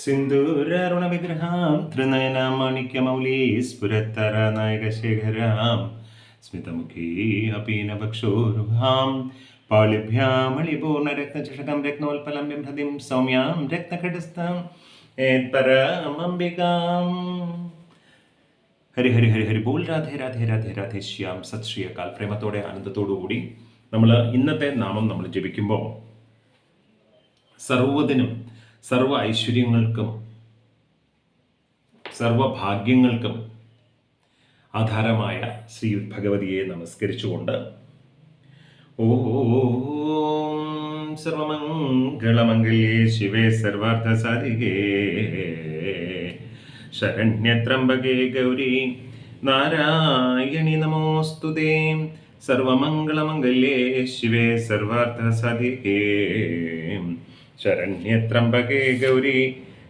സിന്ദൂരാരുണവിഗ്രഹാം ത്രിനയനാം മാണിക്യമൗലീ സ്ഫുരത്തരനായകശേഖരാം സ്മിതമുഖീ പാളിഭ്യാമണിപൂർണ പാളിഭ്യാമളിപൂർണരത്നചഷകം രത്നോൽപലം ബിംഹതിം സൗമ്യാം രത്നഘടസ്ഥാം ഏത്പരമംബികാം ഹരി ഹരി ഹരി ഹരി ബോൾ. രാധേ രാധേ രാധേ രാധേ ശ്യാം സത് ശ്രീ അകാൽ പ്രേമത്തോടെ ആനന്ദത്തോടു കൂടി നമ്മൾ ഇന്നത്തെ നാമം നമ്മൾ ജപിക്കുമ്പോൾ സർവതിനും സർവ ഐശ്വര്യങ്ങൾക്കും സർവഭാഗ്യങ്ങൾക്കും ആധാരമായ ശ്രീ ഭഗവതിയെ നമസ്കരിച്ചുകൊണ്ട് ഓം സർവമംഗളമംഗല്യേ ശിവേ സർവാർത്ഥസാധികേ. ശരണ്യത്രംബകേ ഗൗരി നാരായണി നമോസ്തുതേ. സർവമംഗളമംഗല്യേ ശിവേ സർവാർത്ഥസാധികേ. ശരണ്യത്രംബകേ ഗൗരി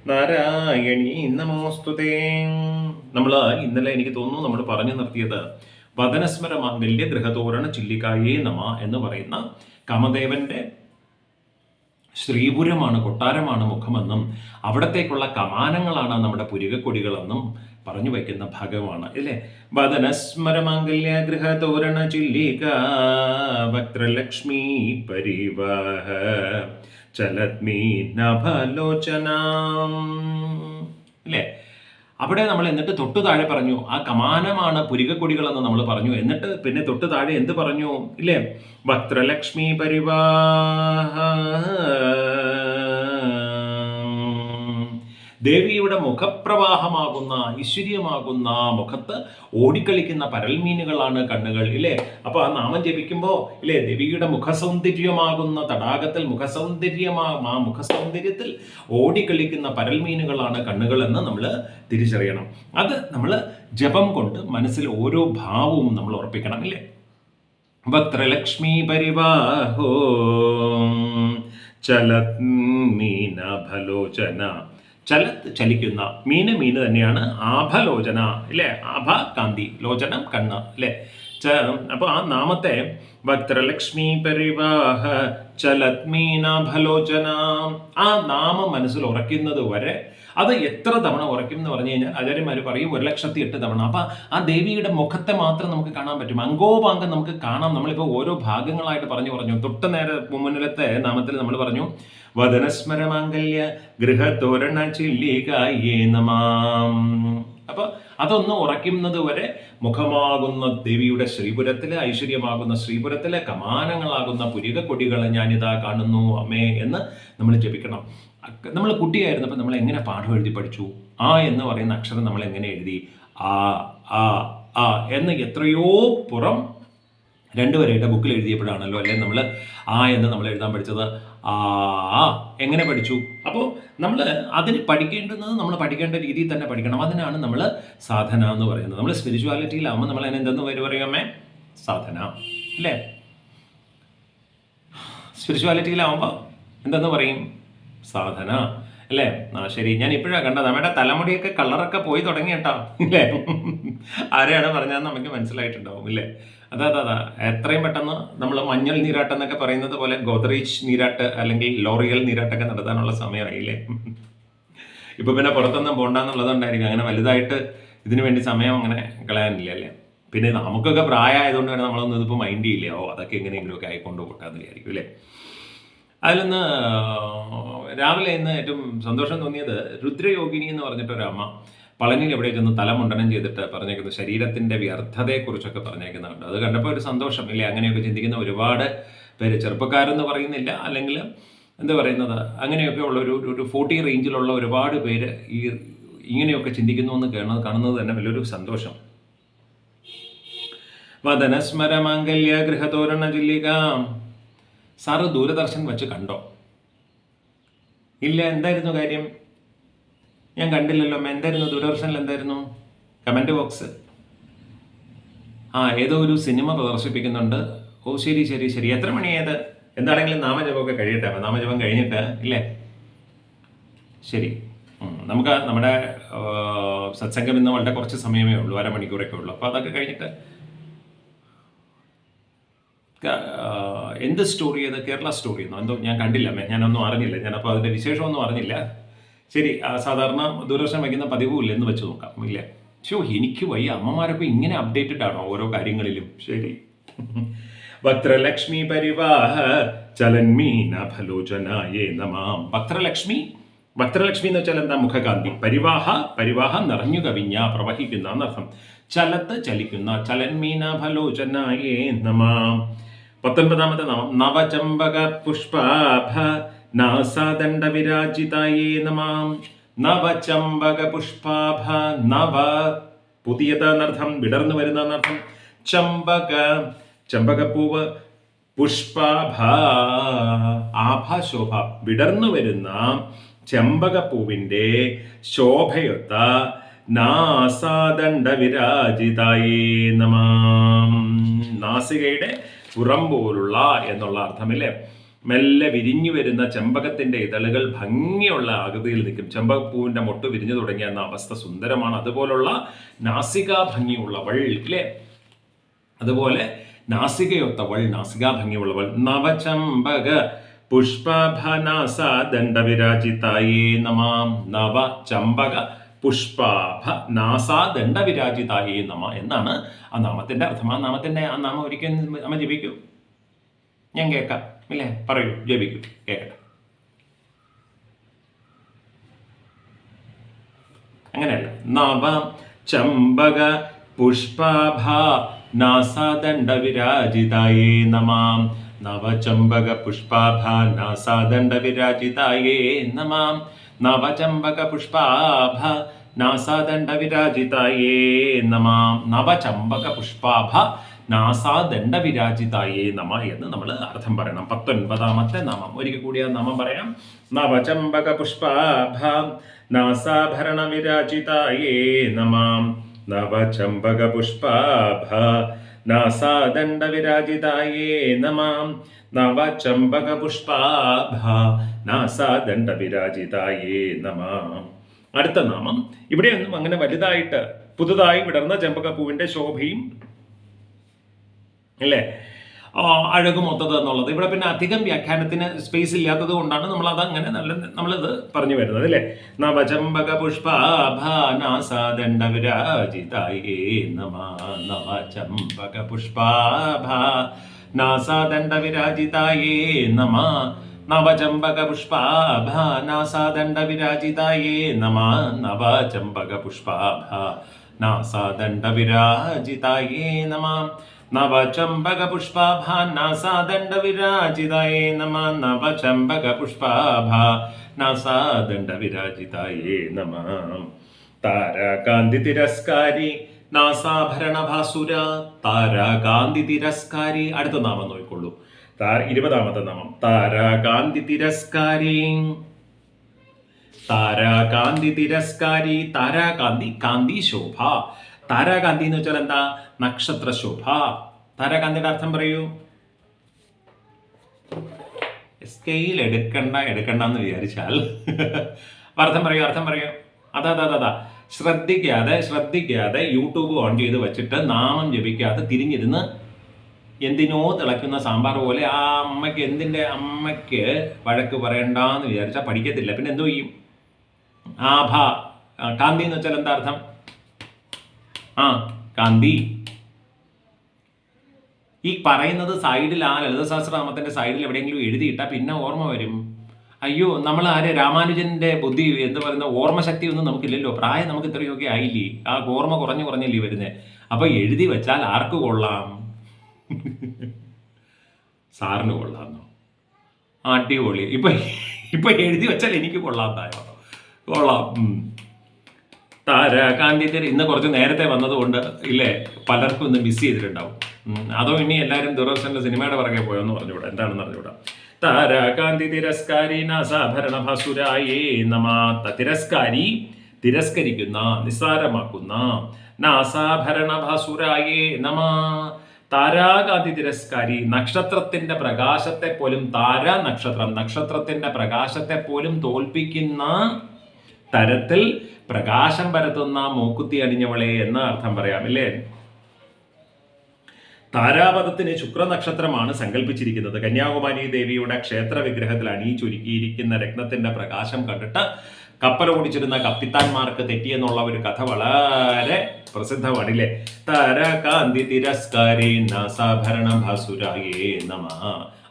നാരായണി നമോസ്തുതേ നമ്മൾ ഇന്നലെ എനിക്ക് തോന്നുന്നു നമ്മൾ പറഞ്ഞു നിർത്തിയത് വദനസ്മര മാംഗല്യ ഗൃഹതോരണ ചില്ലിക്കായേ നമ എന്ന് പറയുന്ന കമദേവന്റെ ശ്രീപുരമാണ് കൊട്ടാരമാണ് മുഖമെന്നും അവിടത്തേക്കുള്ള കമാനങ്ങളാണ് നമ്മുടെ പുരികക്കൊടികളെന്നും പറഞ്ഞു വയ്ക്കുന്ന ഭാഗമാണ്. അല്ലേ വദനസ്മരമാംഗല്യ ഗൃഹതോരണ ചില്ലിക വക്രലക്ഷ്മി പരിവാഹ. ചലത്മീ നഭലോചനാം അല്ലേ അവിടെ നമ്മൾ എന്നിട്ട് തൊട്ടു താഴെ പറഞ്ഞു ആ കമാനമാണ് പുരികക്കൊടികളെന്ന് നമ്മൾ പറഞ്ഞു. എന്നിട്ട് പിന്നെ തൊട്ടു താഴെ എന്ത് പറഞ്ഞു? ഇല്ലേ? വക്രലക്ഷ്മി പരിവാഹ. ദേവിയുടെ മുഖപ്രവാഹമാകുന്ന ഐശ്വര്യമാകുന്ന മുഖത്ത് ഓടിക്കളിക്കുന്ന പരൽമീനുകളാണ് കണ്ണുകൾ ഇല്ലേ? അപ്പൊ ആ നാമം ജപിക്കുമ്പോൾ ഇല്ലേ ദേവിയുടെ മുഖസൗന്ദര്യമാകുന്ന തടാകത്തിൽ മുഖസൗന്ദര്യമാ ആ മുഖസൗന്ദര്യത്തിൽ ഓടിക്കളിക്കുന്ന പരൽമീനുകളാണ് കണ്ണുകൾ എന്ന് നമ്മൾ തിരിച്ചറിയണം. അത് നമ്മൾ ജപം കൊണ്ട് മനസ്സിൽ ഓരോ ഭാവവും നമ്മൾ ഉറപ്പിക്കണം ഇല്ലേ? വക്രലക്ഷ്മി പരിവാഹോ ചലത് മീനഭലോചന ചലത്ത് ചലിക്കുന്ന മീന് മീന് തന്നെയാണ് ആഭലോചന അല്ലേ ആഭ കാന്തി ലോചനം കണ്ണ് അല്ലേ അപ്പോൾ ആ നാമത്തെ ഭക്തലക്ഷ്മി പരിവാഹ ചലത് മീനാഭലോചന ആ നാമം മനസ്സിൽ ഉറയ്ക്കുന്നത് വരെ അത് എത്ര തവണ ഉറയ്ക്കും എന്ന് പറഞ്ഞു കഴിഞ്ഞാൽ ആചാര്യന്മാർ പറയും ഒരു ലക്ഷത്തി എട്ട് തവണ. അപ്പം ആ ദേവിയുടെ മുഖത്തെ മാത്രം നമുക്ക് കാണാൻ പറ്റും. അംഗോപാംഗം നമുക്ക് കാണാം. നമ്മളിപ്പോൾ ഓരോ ഭാഗങ്ങളായിട്ട് പറഞ്ഞു പറഞ്ഞു. തൊട്ട് നേരെ മുന്നിലത്തെ നാമത്തിൽ നമ്മൾ പറഞ്ഞു വദനസ്മരമാംഗല്യ ഗൃഹതോരണ ചില്ലികായേ നമാം. അപ്പൊ അതൊന്ന് ഉറയ്ക്കുന്നത് വരെ മുഖമാകുന്ന ദേവിയുടെ ശ്രീപുരത്തിലെ ഐശ്വര്യമാകുന്ന ശ്രീപുരത്തിലെ കമാനങ്ങളാകുന്ന പുരികക്കൊടികളെ ഞാനിതാ കാണുന്നു അമ്മേ എന്ന് നമ്മൾ ജപിക്കണം. നമ്മൾ കുട്ടിയായിരുന്നപ്പോൾ നമ്മൾ എങ്ങനെ പാഠം എഴുതി പഠിച്ചു? ആ എന്ന് പറയുന്ന അക്ഷരം നമ്മൾ എങ്ങനെ എഴുതി? ആ ആ ആ എന്ന് എത്രയോ പുറം രണ്ടുപേരായിട്ട് ബുക്കിൽ എഴുതിയപ്പോഴാണല്ലോ അല്ലെ നമ്മൾ ആ എന്ന് നമ്മൾ എഴുതാൻ പഠിച്ചത്? ആ എങ്ങനെ പഠിച്ചു? അപ്പോൾ നമ്മൾ അതിന് പഠിക്കേണ്ടുന്നത് നമ്മൾ പഠിക്കേണ്ട രീതിയിൽ തന്നെ പഠിക്കണം. അതിനാണ് നമ്മൾ സാധന എന്ന് പറയുന്നത്. നമ്മൾ സ്പിരിച്വാലിറ്റിയിലാവുമ്പോൾ നമ്മൾ അതിന് എന്തെന്ന് പേര് പറയാമേ സാധന. അല്ലേ? സ്പിരിച്വാലിറ്റിയിലാവുമ്പോൾ എന്തെന്ന് പറയും? സാധന. അല്ലേ? ആ ശരി. ഞാൻ ഇപ്പോഴാണ് കണ്ടത്. നമ്മുടെ തലമുടിയൊക്കെ കളറൊക്കെ പോയി തുടങ്ങി കേട്ടോ. ഇല്ലേ ആരെയാണ് പറഞ്ഞതെന്ന് നമുക്ക് മനസ്സിലായിട്ടുണ്ടാവും ഇല്ലേ അതാ അതെ അതെ. എത്രയും പെട്ടെന്ന് നമ്മൾ മഞ്ഞൾ നീരാട്ട് എന്നൊക്കെ പറയുന്നത് പോലെ ഗോദ്രേജ് നീരാട്ട് അല്ലെങ്കിൽ ലോറിയൽ നീരാട്ടൊക്കെ നടത്താനുള്ള സമയമായില്ലേ ഇപ്പൊ പിന്നെ പുറത്തൊന്നും പോകണ്ടെന്നുള്ളതുകൊണ്ടായിരിക്കും അങ്ങനെ വലുതായിട്ട് ഇതിനു വേണ്ടി സമയം അങ്ങനെ കളയാനില്ല അല്ലേ? പിന്നെ നമുക്കൊക്കെ പ്രായമായതുകൊണ്ട് തന്നെ നമ്മളൊന്നും ഇതിപ്പോൾ മൈൻഡ് ചെയ്യില്ല. ഓ അതൊക്കെ എങ്ങനെയെങ്കിലുമൊക്കെ ആയിക്കൊണ്ട് പോട്ടാന്ന് വിചാരിക്കും അല്ലേ? അതിലൊന്ന് രാവിലെ ഇന്ന് ഏറ്റവും സന്തോഷം തോന്നിയത് രുദ്രയോഗിനി എന്ന് പറഞ്ഞിട്ടൊരമ്മ പളനിയിൽ എവിടെ ചെന്ന് തലമുണ്ടനം ചെയ്തിട്ട് പറഞ്ഞേക്കുന്നത് ശരീരത്തിന്റെ വ്യർത്ഥതയെക്കുറിച്ചൊക്കെ പറഞ്ഞേക്കുന്നുണ്ട്. അത് കണ്ടപ്പോൾ ഒരു സന്തോഷം ഇല്ലേ? അങ്ങനെയൊക്കെ ചിന്തിക്കുന്ന ഒരുപാട് പേര്. ചെറുപ്പക്കാരെന്ന് പറയുന്നില്ല അല്ലെങ്കിൽ എന്താ പറയുന്നത്? അങ്ങനെയൊക്കെ ഉള്ള ഒരു ഒരു ഫോർട്ടി റേഞ്ചിലുള്ള ഒരുപാട് പേര് ഈ ഇങ്ങനെയൊക്കെ ചിന്തിക്കുന്നു എന്ന് കാണുന്നത് കാണുന്നത് തന്നെ വലിയൊരു സന്തോഷം. വദനസ്മരമാംഗല്യ ഗൃഹതോരണ ജില്ലിക സാറ് ദൂരദർശൻ വെച്ച് കണ്ടോ? ഇല്ല എന്തായിരുന്നു കാര്യം? ഞാൻ കണ്ടില്ലല്ലോ എന്തായിരുന്നു? ദൂരദർശനിൽ എന്തായിരുന്നു? Comment box. ആ ഏതോ ഒരു സിനിമ പ്രദർശിപ്പിക്കുന്നുണ്ട്. ഓ ശരി ശരി ശരി. എത്ര മണിയായത്? എന്താണെങ്കിലും നാമജപമൊക്കെ കഴിയട്ടെ അപ്പൊ നാമജപം കഴിഞ്ഞിട്ട് ഇല്ലേ? ശരി. നമുക്ക് നമ്മുടെ സത്സംഗം ഇന്ന് വളരെ കുറച്ച് സമയമേ ഉള്ളൂ അരമണിക്കൂറൊക്കെ ഉള്ളൂ. അപ്പോൾ അതൊക്കെ കഴിഞ്ഞിട്ട് എന്ത് സ്റ്റോറി അത് കേരള സ്റ്റോറി എന്നോ? എന്തോ ഞാൻ കണ്ടില്ല ഞാനൊന്നും അറിഞ്ഞില്ല. ഞാനപ്പോൾ അതിന്റെ വിശേഷമൊന്നും അറിഞ്ഞില്ല. ശരി സാധാരണ ദൂരദർശനം വയ്ക്കുന്ന പതിവുമില്ല എന്ന് വെച്ച് നോക്കാം ഇല്ല. ഷോ എനിക്ക് വയ്യ. അമ്മമാരൊക്കെ ഇങ്ങനെ അപ്ഡേറ്റഡ് ആണോ ഓരോ കാര്യങ്ങളിലും? ശരി. വക്രലക്ഷ്മി പരിവാഹ ചലന്മീന ഫലോചനായേ നമാം. വക്രലക്ഷ്മി? വക്രലക്ഷ്മി എന്ന് വെച്ചാൽ എന്താ? മുഖകാന്തി. പരിവാഹ പരിവാഹ നിറഞ്ഞു കവിഞ്ഞ പ്രവഹിക്കുന്ന എന്നർത്ഥം. ചലത്ത് ചലിക്കുന്ന ചലന്മീന ഫലോചനായേ നമാം. പത്തൊൻപതാമത്തെ നാമം നവചമ്പക പുഷ്പാഭ നാസാദണ്ഡ വിരാജിതായേ നമാം. നവചമ്പക പുഷ്പാഭ നവ. പുതിയത് വിടർന്നു വരുന്ന എന്നർത്ഥം ചമ്പക ചമ്പകപ്പൂവ് പുഷ്പാഭ ആഭാശോഭ വിടർന്നു വരുന്ന ചെമ്പകപ്പൂവിന്റെ ശോഭയൊത്ത നാസാദണ്ഡ വിരാജിതായേ നമാം. നാസികയുടെ പുറം പോലുള്ള എന്നുള്ള അർത്ഥമില്ലേ? മെല്ലെ വിരിഞ്ഞു വരുന്ന ചെമ്പകത്തിന്റെ ഇതളുകൾ ഭംഗിയുള്ള ആകൃതിയിൽ നിൽക്കും. ചെമ്പകപ്പൂവിന്റെ മൊട്ട് വിരിഞ്ഞു തുടങ്ങിയ എന്ന അവസ്ഥ സുന്ദരമാണ്. അതുപോലുള്ള നാസിക ഭംഗിയുള്ളവൾ ഇല്ലേ? അതുപോലെ നാസികയൊത്തവൾ നാസിക ഭംഗിയുള്ളവൾ നവചമ്പക പുഷ്പഭനാസ ദണ്ഡവിരാജിതായേ നമാം. നവ ചമ്പക പുഷ്പാഭ നാസാ ദണ്ഡവിരാജിതായേ നമ എന്നാണ് ആ നാമത്തിന്റെ അർത്ഥം. ആ നാമത്തിന്റെ ആ നാമം ഒരിക്കൽ നമ്മ ജപിക്കൂ? ഞാൻ കേൾക്കാം ഇല്ലേ? പറയൂ ജപിക്കൂ കേൾക്കട്ടെ. അങ്ങനെയല്ല. നവ ചമ്പക പുഷ്പാഭ നാസാദണ്ഡ വിരാജിതായേ നമാം. നവചമ്പക പുഷ്പാഭ നാസാദണ്ഡ വിരാജിതായേ നമാം. നവചമ്പക പുഷ്പാഭ നാസാദണ്ഡ വിരാജിതായേ നമ നവചമ്പക പുഷ്പാഭ നാസാദണ്ഡ വിരാജിതായേ നമ എന്ന് നമ്മൾ അർത്ഥം പറയണം. പത്തൊൻപതാമത്തെ നാമം. ഒരിക്കൽ കൂടി ആ നാമം പറയാം. നവചമ്പക പുഷ്പാഭ നാസാഭരണ വിരാജിതായേ നമാം. നവചമ്പക പുഷ്പാഭ നാസാദണ്ഡ വിരാജിതായേ നമാം. നവചമ്പക പുഷ്പാഭ നമ അടുത്ത നാമം. ഇവിടെയൊന്നും അങ്ങനെ വലുതായിട്ട് പുതുതായി വിടർന്ന ചെമ്പകപ്പൂവിന്റെ ശോഭയും അല്ലേ? അഴകുമൊത്തത് അഴകും എന്നുള്ളത്. ഇവിടെ പിന്നെ അധികം വ്യാഖ്യാനത്തിന് സ്പേസ് ഇല്ലാത്തത് കൊണ്ടാണ് നമ്മൾ അത് അങ്ങനെ നല്ല നമ്മളിത് പറഞ്ഞു വരുന്നത് അല്ലേ? നവചമ്പക പുഷ്പാഭാനാസാദണ്ഡ വിരാജിതായേ നമ. നവചമ്പക പുഷ്പാഭ നാസാദണ്ഡ വിരാജിതായേ നമ. നവചമ്പകപുഷ്പാഭ. നാസാദണ്ഡവിരാജിതായേ നാസാദണ്ഡ വിരാജിതായേ നമ. നവചമ്പകപുഷ്പാഭ. നാസാദണ്ഡവിരാജിതായേ നാസാദണ്ഡ വിരാജിതായേ നമ. നവചമ്പകപുഷ്പാഭ. നാസാദണ്ഡവിരാജിതായേ നാസാദണ്ഡ വിരാജിതായേ നമ. നവചമ്പകപുഷ്പാഭ. നാസാദണ്ഡവിരാജിതായേ നാസാദണ്ഡ വിരാജിതായേ നമ. താരാകാന്തി തിരസ്കാരി. നാസാഭരണ ഭാസുര താരാകാന്തി തിരസ്കാരി അടുത്ത നാമം നോക്കിക്കൊള്ളൂ. ഇരുപതാമത്തെ നാമം. താരാകാന്തി തിരസ്കാരി താരാകാന്തി തിരസ്കാരി താരാകാന്തി കാന്തി ശോഭ. താരാകാന്തി എന്ന് വെച്ചാൽ എന്താ? നക്ഷത്ര ശോഭ. താരാകാന്തിയുടെ അർത്ഥം പറയൂ. സ്കെയിൽ എടുക്കണ്ട എടുക്കണ്ട എന്ന് വിചാരിച്ചാൽ. അർത്ഥം പറയൂ അർത്ഥം പറയൂ. അതാ അതാ അതാ. ശ്രദ്ധിക്കാതെ ശ്രദ്ധിക്കാതെ യൂട്യൂബ് ഓൺ ചെയ്ത് വെച്ചിട്ട് നാമം ജപിക്കാതെ തിരിഞ്ഞിരുന്ന് എന്തിനോ തിളയ്ക്കുന്ന സാമ്പാർ പോലെ ആ അമ്മയ്ക്ക് എന്തിന്റെ അമ്മയ്ക്ക് വഴക്ക് പറയണ്ടെന്ന് വിചാരിച്ചാൽ പഠിക്കത്തില്ല. പിന്നെ എന്തോ ചെയ്യും? ആഭ കാന്തി എന്ന് വെച്ചാൽ എന്താ അർത്ഥം? ആ കാന്തി. ഈ പറയുന്നത് സൈഡിൽ ആ ലളിതശാസ്ത്രനാമത്തിന്റെ സൈഡിൽ എവിടെയെങ്കിലും എഴുതിയിട്ടാൽ പിന്നെ ഓർമ്മ വരും. അയ്യോ നമ്മൾ ആരെ രാമാനുജന്റെ ബുദ്ധി എന്ന് പറയുന്ന ഓർമ്മശക്തി ഒന്നും നമുക്കില്ലല്ലോ. പ്രായം നമുക്ക് ഇത്രയൊക്കെ ആയില്ലേ? ആ ഓർമ്മ കുറഞ്ഞു കുറഞ്ഞല്ലേ വരുന്നത് അപ്പൊ എഴുതി വെച്ചാൽ ആർക്ക് കൊള്ളാം? സാറിന് കൊള്ളാമെന്നോ അടിപൊളി. ഇപ്പൊ ഇപ്പൊ എഴുതി വെച്ചാൽ എനിക്ക് കൊള്ളാം ഉം. താരാകാന്തി തിര ഇന്ന് കുറച്ച് നേരത്തെ വന്നതുകൊണ്ട് ഇല്ലേ? പലർക്കും ഇന്ന് മിസ് ചെയ്തിട്ടുണ്ടാവും. അതോ ഇനി എല്ലാവരും ദൂരദർശനിലെ സിനിമയുടെ പുറകെ പോയോ എന്ന് പറഞ്ഞുകൂടാ? എന്താണെന്ന് അറിഞ്ഞുകൂടാ? താരാകാന്തി തിരസ്കാരി നാസാഭരണ ഭാസുരായേ നമ. തിരസ്കാരി തിരസ്കരിക്കുന്ന നിസ്സാരമാക്കുന്ന നാസാഭരണ ഭാസുരായേ നമ. താരാകാന്തി തിരസ്കാരി നക്ഷത്രത്തിന്റെ പ്രകാശത്തെ പോലും താര നക്ഷത്രം നക്ഷത്രത്തിന്റെ പ്രകാശത്തെ പോലും തോൽപ്പിക്കുന്ന തരത്തിൽ പ്രകാശം പരത്തുന്ന മൂക്കുത്തി അണിഞ്ഞവളെ എന്ന അർത്ഥം പറയാം അല്ലേ? താരാപഥത്തിന് ശുക്രനക്ഷത്രമാണ് സങ്കല്പിച്ചിരിക്കുന്നത് കന്യാകുമാരി ദേവിയുടെ ക്ഷേത്ര വിഗ്രഹത്തിൽ അണിയിച്ചൊരുക്കിയിരിക്കുന്ന രത്നത്തിന്റെ പ്രകാശം കണ്ടിട്ട് കപ്പൽ ഓടിച്ചിരുന്ന കപ്പിത്താന്മാർക്ക് തെറ്റിയെന്നുള്ള ഒരു കഥ വളരെ പ്രസിദ്ധമാണില്ലേ? താരകാന്തി തിരസ്കാരേ നാസാഭരണ ഭാസുരായേ നമ.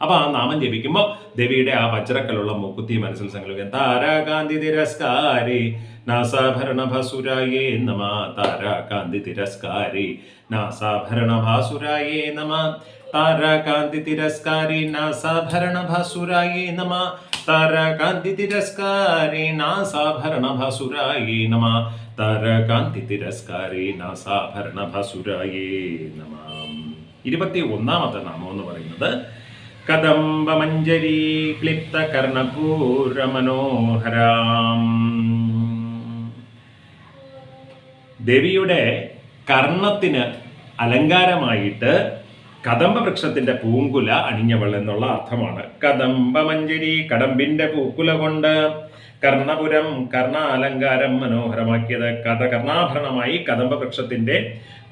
അപ്പൊ ആ നാമം ജപിക്കുമ്പോൾ ദേവിയുടെ ആ വജ്രക്കലുള്ള മൂക്കുത്തി മനസ്സിൽ സങ്കല്പിക്കാം. താരാകാന്തി തിരസ്കാരേ നാസാഭരണ ഭാസുരായേ നമ. താരാകാന്തി തിരസ്കാരേ നാസാഭരണ ഭാസുരായേ നമ. താരാകാന്തി തിരസ്കാരി നാസാഭരണ ഭാസുരായേ നമ. താരാകാന്തി തിരസ്കാരി നാസാഭരണ ഭാസുരായേ നമ. താരാകാന്തി തിരസ്കാരി നാസാഭരണ ഭാസുരായേ നമ. ഇരുപത്തി ഒന്നാമത്തെ നാമം എന്ന് പറയുന്നത് കദംബമഞ്ജരി ക്ലിപ്ത കർണപൂരമനോഹരാം ദേവിയുടെ കർണത്തിന് അലങ്കാരമായിട്ട് കദംബ വൃക്ഷത്തിന്റെ പൂങ്കുല അണിഞ്ഞവൾ എന്നുള്ള അർത്ഥമാണ്. കദംബ മഞ്ചരി കടമ്പിന്റെ പൂക്കുല കൊണ്ട് കർണപുരം കർണാലങ്കാരം മനോഹരമാക്കിയത്. കഥ കർണാഭരണമായി കദംബ വൃക്ഷത്തിന്റെ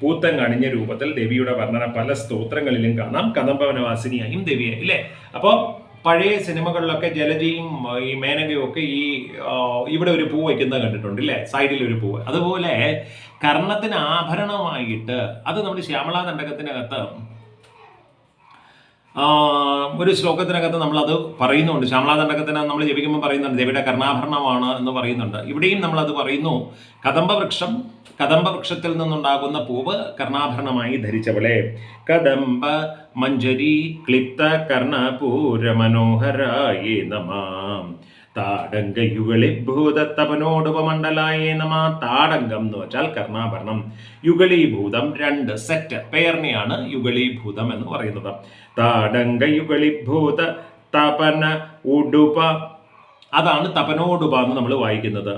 പൂത്തങ്ങ അണിഞ്ഞ രൂപത്തിൽ ദേവിയുടെ വർണന പല സ്തോത്രങ്ങളിലും കാണാം. കദംബവനവാസിനിയായും ദേവിയെ ഇല്ലേ? അപ്പോൾ പഴയ സിനിമകളിലൊക്കെ ജലജയും ഈ മേനകയും ഒക്കെ ഈ ഇവിടെ ഒരു പൂ വയ്ക്കുന്നത് കണ്ടിട്ടുണ്ട് ഇല്ലേ? സൈഡിൽ ഒരു പൂവ് അതുപോലെ കർണത്തിന് ആഭരണമായിട്ട് അത് നമ്മുടെ ശ്യാമളാ ദണ്ഡകത്തിനകത്ത് ആ, ഒരു ശ്ലോകത്തിനകത്ത് നമ്മളത് പറയുന്നുണ്ട്. ശ്യാമളാതണ്ടകത്തിന് നമ്മൾ ജപിക്കുമ്പോൾ പറയുന്നുണ്ട് ദേവിയുടെ കർണാഭരണമാണ് എന്ന് പറയുന്നുണ്ട്. ഇവിടെയും നമ്മളത് പറയുന്നു കദംബവൃക്ഷം കദംബവൃക്ഷത്തിൽ നിന്നുണ്ടാകുന്ന പൂവ് കർണാഭരണമായി ധരിച്ചവളെ. കദംബ മഞ്ജരി ക്ലിപ്ത കർണപൂര മനോഹരായേ നമാം. താടങ്കയുകളി ഭൂതത്തപനോടുപമണ്ഡലായേ നമ താടങ്കം എന്ന് വെച്ചാൽ കർണാഭരണം യുഗളീഭൂതം രണ്ട് സെറ്റ് പേരിനെയാണ് യുഗളീഭൂതം എന്ന് പറയുന്നത്. താടങ്കയുഗളിഭൂത തപന ഉടുപ അതാണ് തപനോടുപ എന്ന് നമ്മൾ വായിക്കുന്നത്.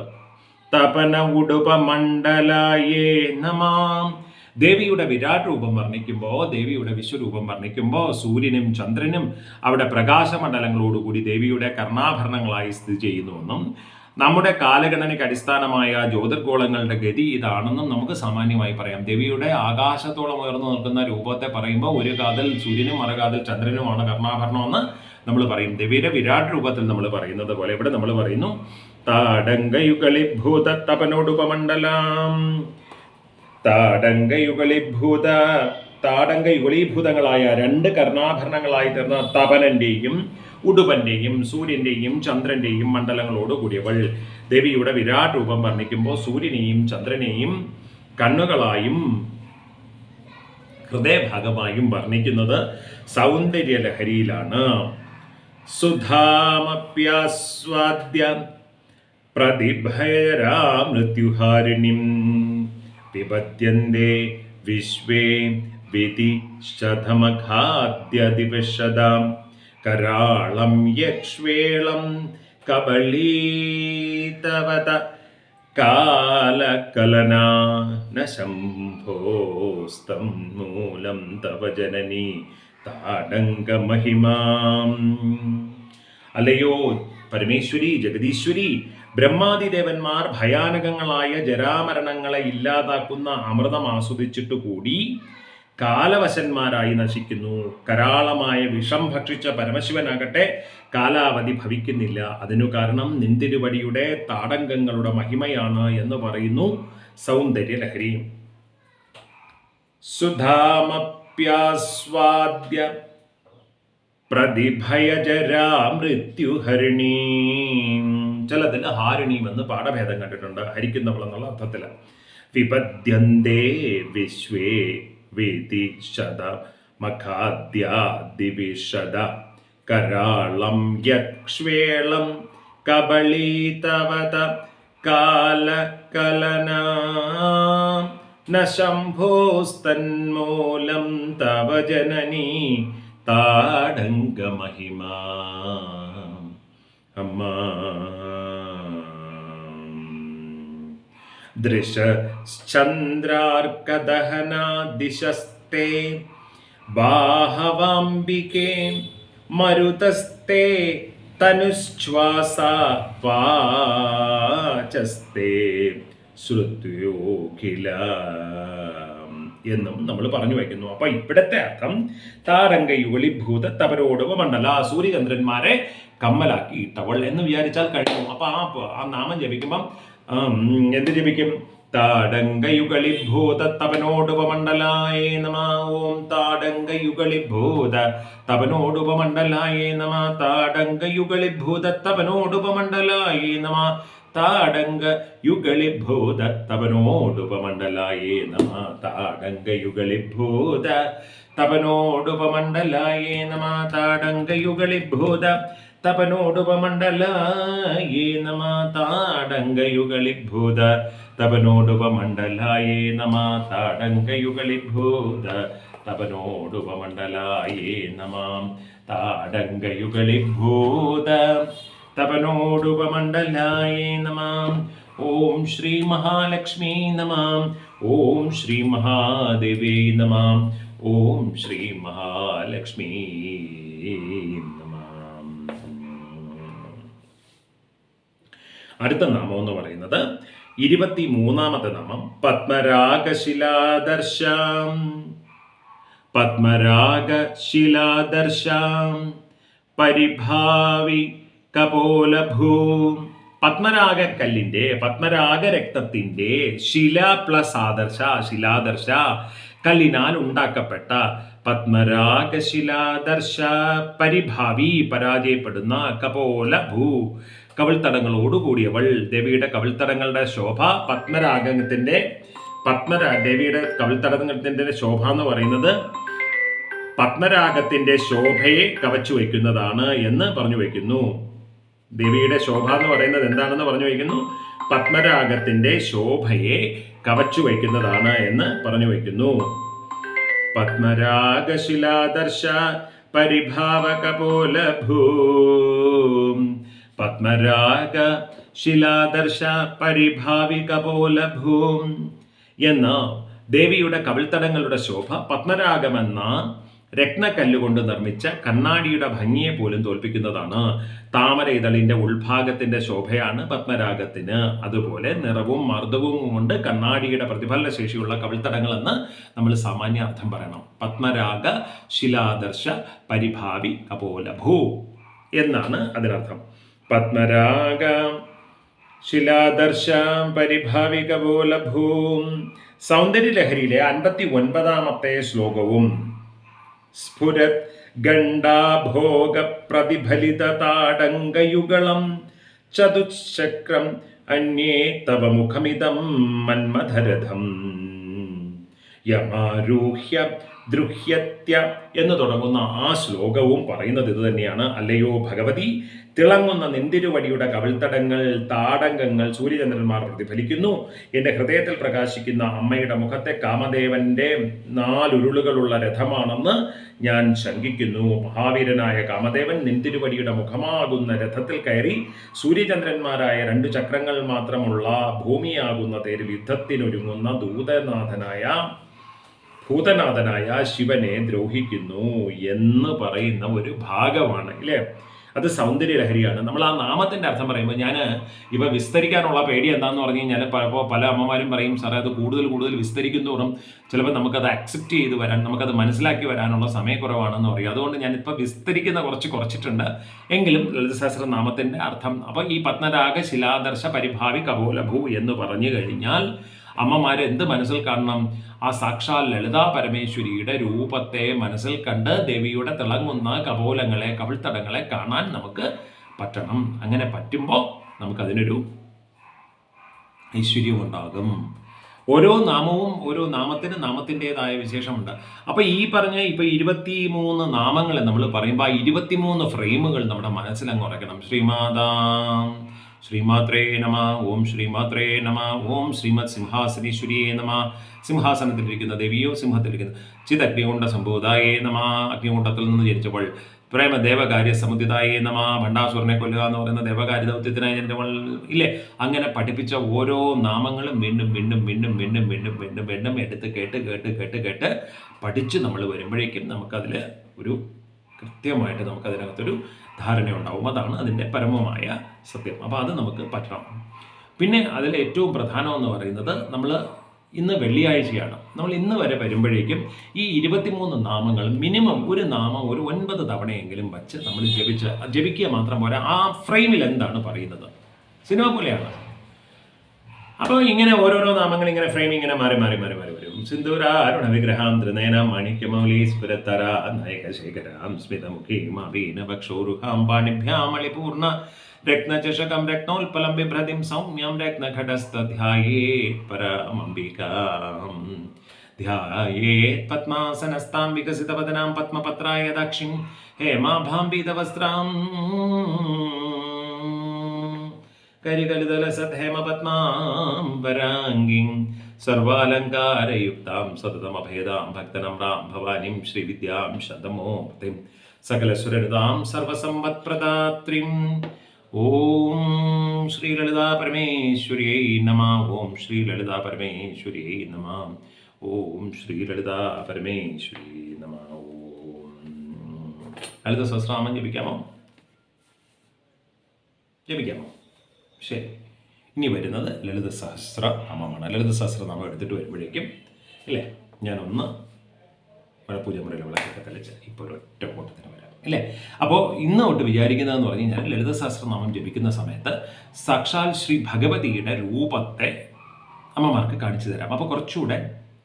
തപന ഉടുപ മണ്ഡലായേ നമാം ദേവിയുടെ വിരാട് രൂപം വർണിക്കുമ്പോൾ ദേവിയുടെ വിശ്വരൂപം വർണിക്കുമ്പോൾ സൂര്യനും ചന്ദ്രനും അവിടെ പ്രകാശമണ്ഡലങ്ങളോടുകൂടി ദേവിയുടെ കർണാഭരണങ്ങളായി സ്ഥിതി ചെയ്യുന്നുവെന്നും നമ്മുടെ കാലഗണനയ്ക്ക് അടിസ്ഥാനമായ ജ്യോതിർഗോളങ്ങളുടെ ഗതി ഇതാണെന്നും നമുക്ക് സാമാന്യമായി പറയാം. ദേവിയുടെ ആകാശത്തോളം ഉയർന്നു നിൽക്കുന്ന രൂപത്തെ പറയുമ്പോൾ ഒരു കാതൽ സൂര്യനും മറുകാതൽ ചന്ദ്രനുമാണ് കർണാഭരണമെന്ന് നമ്മൾ പറയും. ദേവിയുടെ വിരാട് രൂപത്തിൽ നമ്മൾ പറയുന്നത് പോലെ ഇവിടെ നമ്മൾ പറയുന്നു താടങ്കയുകളി ഭൂത താടങ്കയുഗളീഭൂതങ്ങളായ രണ്ട് കർണാഭരണങ്ങളായി തീർന്ന തപനന്റെയും ഉടുപന്റെയും സൂര്യന്റെയും ചന്ദ്രന്റെയും മണ്ഡലങ്ങളോട് കൂടിയവൾ ദേവിയുടെ വിരാട് രൂപം വർണിക്കുമ്പോൾ സൂര്യനെയും ചന്ദ്രനെയും കണ്ണുകളായും ഹൃദയഭാഗമായും വർണിക്കുന്നത് സൗന്ദര്യ ലഹരിയിലാണ് സുധാമപ്യാസ്വാദ്യ പ്രതിഭയരാ മൃത്യുഹാരിണിം. പിബദ്യന്തേ വിശ്വേ വിധി ശതമഖാദ്യദിവശതാം കരാളം യക്ഷ്വേളം കബളീതവത കാലകലനാ ന ശംഭോസ്തം മൂലം തവ ജനനി താടങ്കമഹിമാം അല്ലയോ പരമേശ്വരി ജഗദീശ്വരി ബ്രഹ്മാതിദേവന്മാർ ഭയാനകങ്ങളായ ജരാമരണങ്ങളെ ഇല്ലാതാക്കുന്ന അമൃതം ആസ്വദിച്ചിട്ടു കൂടി കാലവശന്മാരായി നശിക്കുന്നു. കരാളമായ വിഷം ഭക്ഷിച്ച പരമശിവനാകട്ടെ കാലാവധി ഭവിക്കുന്നില്ല. അതിനു കാരണം നിന്തിരുവടിയുടെ താടങ്കങ്ങളുടെ മഹിമയാണ് എന്ന് പറയുന്നു സൗന്ദര്യലഹരി. സുധാമപ്യാസ്വാദ്യ പ്രതിഭയജരാ മൃത്യുഹരിണീ ചിലതിൽ ഹാരിണിയും എന്ന് പാഠഭേദം കണ്ടിട്ടുണ്ട്. ഹരിക്കുന്നവൾ എന്നുള്ള അർത്ഥത്തിൽ വിപദ്യന്തേ വിശ്വേ വേദി മഖാദ്യാദിവിഷത കരാളം യക്ഷ്വേളം കബളീതവത കാലകലനാ ശംഭോസ്തന്മൂലം തവ ജനനീ अम्मा। दिशस्ते बाहवांबिके मरुतस्ते तनुश्वासा पाचस्ते श्रुत्यो किला എന്നും നമ്മൾ പറഞ്ഞു വയ്ക്കുന്നു. അപ്പൊ ഇവിടത്തെ അർത്ഥം താരംഗയുകളി ഭൂത തപരോടവ മണ്ഡല സൂര്യചന്ദ്രന്മാരെ കമ്മലാക്കി ഇട്ടവൾ എന്ന് വിചാരിച്ചാൽ കഴിയും. അപ്പൊ ആ ആ നാമം ജപിക്കുമ്പം എന്ത് ജപിക്കും? താടങ്കയുഗളിഭൂത തപനോടുപമണ്ഡലായ നമ. ഓം താടങ്കയുഗളിഭൂത തപനോടുപമണ്ഡലായ നമ. താടങ്കയുഗളിഭൂത തപനോടുപമണ്ഡലായ നമ. താടങ്ക യുഗളിഭൂത തപനോടുപമണ്ഡലായേ നമ താടങ്കയുഗളിഭൂത. തപനോടുപമണ്ഡലായേ നമ താടങ്കയുഗളിഭൂത തപനോടുപമണ്ഡലായേ നമ താടങ്കയുഗളിഭൂത. തപനോടുപമണ്ഡലായേ നമ താടങ്കയുഗളിഭൂത. തപനോടുപമണ്ഡലായേ നമ താടങ്കയുഗളിഭൂത. തപനോടുപമണ്ഡലായ നമാം. ഓം ശ്രീ മഹാലക്ഷ്മി നമാം. ഓം ശ്രീ മഹാദേവേ നമാം. ഓം ശ്രീ മഹാലക്ഷ്മി അടുത്ത നാമം എന്ന് പറയുന്നത് ഇരുപത്തി മൂന്നാമത്തെ നാമം പത്മരാഗശിലാദർശം. പത്മരാഗശിലാദർശം. പരിഭാവി കപോലഭൂ പത്മരാഗക്കല്ലിന്റെ പത്മരാഗ രക്തത്തിന്റെ ശില പ്ലസ് ആദർശ ശിലാദർശ കല്ലിനാൽ ഉണ്ടാക്കപ്പെട്ട പത്മരാഗശിലാദർശ പരിഭാവി പരാജയപ്പെടുന്ന കപോല ഭൂ കവിൾത്തടങ്ങളോടുകൂടിയവൾ ദേവിയുടെ കവിൾത്തടങ്ങളുടെ ശോഭ പത്മരാഗത്തിന്റെ പത്മരാ ദേവിയുടെ കവിൾത്തടങ്ങത്തിന്റെ ശോഭ എന്ന് പറയുന്നത് പത്മരാഗത്തിന്റെ ശോഭയെ കവച്ചു വയ്ക്കുന്നതാണ് എന്ന് പറഞ്ഞു വയ്ക്കുന്നു. ദേവിയുടെ ശോഭ എന്ന് പറയുന്നത് എന്താണെന്ന് പറഞ്ഞു വയ്ക്കുന്നു? പത്മരാഗത്തിന്റെ ശോഭയെ കവച്ചു വയ്ക്കുന്നതാണ് എന്ന് പറഞ്ഞു വയ്ക്കുന്നു. പത്മരാഗശിലാദർശ പരിഭാവകപോലഭൂ. പത്മരാഗ ശിലാദർശ പരിഭാവിക പോല ഭൂം എന്ന ദേവിയുടെ കവിൾത്തടങ്ങളുടെ ശോഭ പത്മരാഗമെന്ന രത്നക്കല്ലുകൊണ്ട് നിർമ്മിച്ച കണ്ണാടിയുടെ ഭംഗിയെ പോലും തോൽപ്പിക്കുന്നതാണ് താമര ഇതളിന്റെ ഉൾഭാഗത്തിന്റെ ശോഭയാണ് പത്മരാഗത്തിന്. അതുപോലെ നിറവും മർദ്ദവും കൊണ്ട് കണ്ണാടിയുടെ പ്രതിഫലന ശേഷിയുള്ള കവിൾത്തടങ്ങൾ എന്ന് നമ്മൾ സാമാന്യ അർത്ഥം പറയണം. പത്മരാഗ ശിലാദർശ പരിഭാവി കപോലഭൂ എന്നാണ് അതിനർത്ഥം. പത്മരാഗ ശിലാദർശ പരിഭാവി പോലഭൂം സൗന്ദര്യലഹരിയിലെ അൻപത്തി ഒൻപതാമത്തെ ശ്ലോകവും സ്ഫുരത് ഗണ്ഡാഭോഗ പ്രതിഫലിത താടങ്കയുഗളം ചതുശ്ചക്രം അന്യേ തവ മുഖമിതം മന്മധരഥം യമാരൂഹ്യ ദൃഹ്യത്യ എന്ന് തുടങ്ങുന്ന ആ ശ്ലോകവും പറയുന്നത് ഇത് തന്നെയാണ്. അല്ലയോ ഭഗവതി തിളങ്ങുന്ന നിന്തിരുവടിയുടെ കവിൾത്തടങ്ങൾ താടങ്കങ്ങൾ സൂര്യചന്ദ്രന്മാർ പ്രതിഫലിക്കുന്നു. എന്റെ ഹൃദയത്തിൽ പ്രകാശിക്കുന്ന അമ്മയുടെ മുഖത്തെ കാമദേവന്റെ നാലുരുളുകളുള്ള രഥമാണെന്ന് ഞാൻ ശങ്കിക്കുന്നു. മഹാവീരനായ കാമദേവൻ നിന്തിരുവടിയുടെ മുഖമാകുന്ന രഥത്തിൽ കയറി സൂര്യചന്ദ്രന്മാരായ രണ്ടു ചക്രങ്ങൾ മാത്രമുള്ള ഭൂമിയാകുന്ന തേരിൽ യുദ്ധത്തിനൊരുങ്ങുന്ന ദൂതനാഥനായ ഭൂതനാഥനായ ശിവനെ ദ്രോഹിക്കുന്നു എന്ന് പറയുന്ന ഒരു ഭാഗമാണ് ഇല്ലേ? അത് സൗന്ദര്യലഹരിയാണ്. നമ്മൾ ആ നാമത്തിന്റെ അർത്ഥം പറയുമ്പോൾ ഞാൻ ഇവ വിസ്തരിക്കാനുള്ള പേടി എന്താന്ന് പറഞ്ഞു കഴിഞ്ഞാൽ പലപ്പോൾ പല അമ്മമാരും പറയും സാറേ അത് കൂടുതൽ കൂടുതൽ വിസ്തരിക്കുന്നതോറും ചിലപ്പോൾ നമുക്കത് അക്സെപ്റ്റ് ചെയ്ത് വരാൻ നമുക്കത് മനസ്സിലാക്കി വരാനുള്ള സമയക്കുറവാണെന്ന് പറയും. അതുകൊണ്ട് ഞാനിപ്പോൾ വിസ്തരിക്കുന്ന കുറച്ച് കുറച്ചിട്ടുണ്ട്. എങ്കിലും ലളിതശാസ്ത്ര നാമത്തിന്റെ അർത്ഥം അപ്പോൾ ഈ പത്മരാഗ ശിലാദർശ പരിഭാവി കപോലഭൂ എന്ന് പറഞ്ഞു കഴിഞ്ഞാൽ അമ്മമാർ എന്ത് മനസ്സിൽ കാണണം? ആ സാക്ഷാൽ ലളിതാ പരമേശ്വരിയുടെ രൂപത്തെ മനസ്സിൽ കണ്ട് ദേവിയുടെ തിളങ്ങുന്ന കപോലങ്ങളെ കവിൾത്തടങ്ങളെ കാണാൻ നമുക്ക് പറ്റണം. അങ്ങനെ പറ്റുമ്പോൾ നമുക്കതിനൊരു ഐശ്വര്യം ഉണ്ടാകും ഓരോ നാമവും ഓരോ നാമത്തിന് നാമത്തിന്റെതായ വിശേഷമുണ്ട്. അപ്പോൾ ഈ പറഞ്ഞ ഇപ്പോൾ ഇരുപത്തി മൂന്ന് നാമങ്ങളെ നമ്മൾ പറയുമ്പോൾ ആ ഇരുപത്തിമൂന്ന് ഫ്രെയിമുകൾ നമ്മുടെ മനസ്സിലങ്ങ് ഉറക്കണം ശ്രീമാതാം ശ്രീമാത്രേ നമ ഓം ശ്രീമാത്രേ നമ ഓം ശ്രീമത് സിംഹാസനീശ്വരിയേ നമ. സിംഹാസനത്തിലിരിക്കുന്ന ദേവിയോ സിംഹത്തിലിരിക്കുന്ന ചിത് അഗ്നികുണ്ട സംഭൂതായേ നമ. അഗ്നികുണ്ടത്തിൽ നിന്ന് ജനിച്ചപ്പോൾ പ്രേമ ദേവകാര്യ സമുദിതായേ നമ. ഭണ്ഡാസുരനെ കൊല്ലുക എന്ന് പറയുന്ന ദേവകാര്യ ദൗത്യത്തിനായി ജനിച്ചവൾ ഇല്ലേ? അങ്ങനെ പഠിപ്പിച്ച ഓരോ നാമങ്ങളും വീണ്ടും വീണ്ടും വീണ്ടും വീണ്ടും വീണ്ടും വീണ്ടും വീണ്ടും എടുത്ത് കേട്ട് കേട്ട് കേട്ട് കേട്ട് പഠിച്ച് നമ്മൾ വരുമ്പോഴേക്കും നമുക്കതിൽ ഒരു കൃത്യമായിട്ട് നമുക്കതിനകത്തൊരു ധാരണയുണ്ടാവും. അതാണ് അതിന്റെ പരമമായ സത്യം. അപ്പോൾ അത് നമുക്ക് പറ്റണം. പിന്നെ അതിൽ ഏറ്റവും പ്രധാനമെന്ന് പറയുന്നത് നമ്മൾ ഇന്ന് വെള്ളിയാഴ്ചയാണ്. നമ്മൾ ഇന്ന് വരെ വരുമ്പോഴേക്കും ഈ ഇരുപത്തിമൂന്ന് നാമങ്ങൾ മിനിമം ഒരു നാമം ഒരു ഒൻപത് തവണയെങ്കിലും വച്ച് നമ്മൾ ജപിച്ച് ജപിക്കുക മാത്രം പോരാ. ആ ഫ്രെയിമിൽ എന്താണ് പറയുന്നത്? സിനിമ പോലെയാണ്. അപ്പോൾ ഇങ്ങനെ ഓരോരോ നാമങ്ങൾ ഇങ്ങനെ ഫ്രെയിം ഇങ്ങനെ മാറി മാറി മാറി മാറി വരും സിന്ദൂരാരുണ വിഗ്രഹാം ത്രിനയന മാണിക്യമൗലി സ്ഫുരത്തര നയകശേഖരാം സ്മിതമുഖീം അവീനഭക്ഷോരുഹാം പാണിഭ്യാം അളിപൂർണ രത്നചഷകം രത്നോൽപലം ബിഭ്രതിം സൗമ്യം രത്നഘടസ്ഥധ്യായേത് പരമംബികാം ധ്യായേത് പത്മാസനസ്താം വികസിതവദനാം പത്മപത്രായ ദക്ഷിം ഹേമാഭാംബിതവസ്ത്രാം കരികലിതലസദ്ധേമപത്മാംബരാംഗിം സർവാലങ്കാരയുക്താം സതതമഭേദാം ഭക്തനമ്രാം ഭവാനിം ശ്രീവിദ്യാം ശതമോപതിം സകലസുരതാം സർവസമ്പത്പ്രദാത്രിം. ഓം ശ്രീലളിതാ പരമേശ്വര്യേ നമ. ഓം ശ്രീലളിതാ പരമേശ്വര്യേ നമ. ഓം ശ്രീലളിതാ പരമേശ്വരി നമ. ഓം. ലളിത സഹസ്രാമം ജപിക്കാമോ? ജപിക്കാമോ? ശരി. ഇനി വരുന്നത് ലളിത സഹസ്ര നാമമാണ്. ലളിത സഹസ്ര നാമം എടുത്തിട്ട് വരുമ്പോഴേക്കും അല്ലേ? ഞാനൊന്ന് മഴപ്പൂജ മുറിയിലെ വിളക്കൊക്കെ തെളിച്ച് ഇപ്പോൾ ഒരു ഒറ്റ കൂട്ടത്തിന് വരാം അല്ലേ? അപ്പോൾ ഇന്ന് തൊട്ട് വിചാരിക്കുന്നതെന്ന് പറഞ്ഞു കഴിഞ്ഞാൽ ലളിത സഹസ്രനാമം ജപിക്കുന്ന സമയത്ത് സാക്ഷാൽ ശ്രീ ഭഗവതിയുടെ രൂപത്തെ അമ്മമാർക്ക് കാണിച്ചു തരാം. അപ്പോൾ കുറച്ചുകൂടെ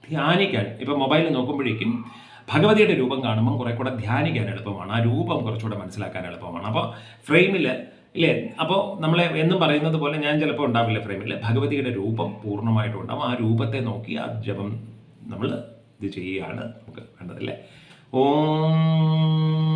ധ്യാനിക്കാൻ ഇപ്പോൾ മൊബൈലിൽ നോക്കുമ്പോഴേക്കും ഭഗവതിയുടെ രൂപം കാണുമ്പം കുറെ കൂടെ ധ്യാനിക്കാൻ എളുപ്പമാണ്. ആ രൂപം കുറച്ചുകൂടെ മനസ്സിലാക്കാൻ എളുപ്പമാണ്. അപ്പോൾ ഫ്രെയിമിൽ ഇല്ലേ? അപ്പോൾ നമ്മൾ എന്നും പറയുന്നത് പോലെ ഞാൻ ചിലപ്പോൾ ഉണ്ടാവില്ല ഫ്രെയിമിൽ ഭഗവതിയുടെ രൂപം പൂർണമായിട്ടും ഉണ്ടാവും. ആ രൂപത്തെ നോക്കി ആ ജപം നമ്മൾ ഇത് ചെയ്യുകയാണ് നമുക്ക് വേണ്ടതല്ലേ ഓം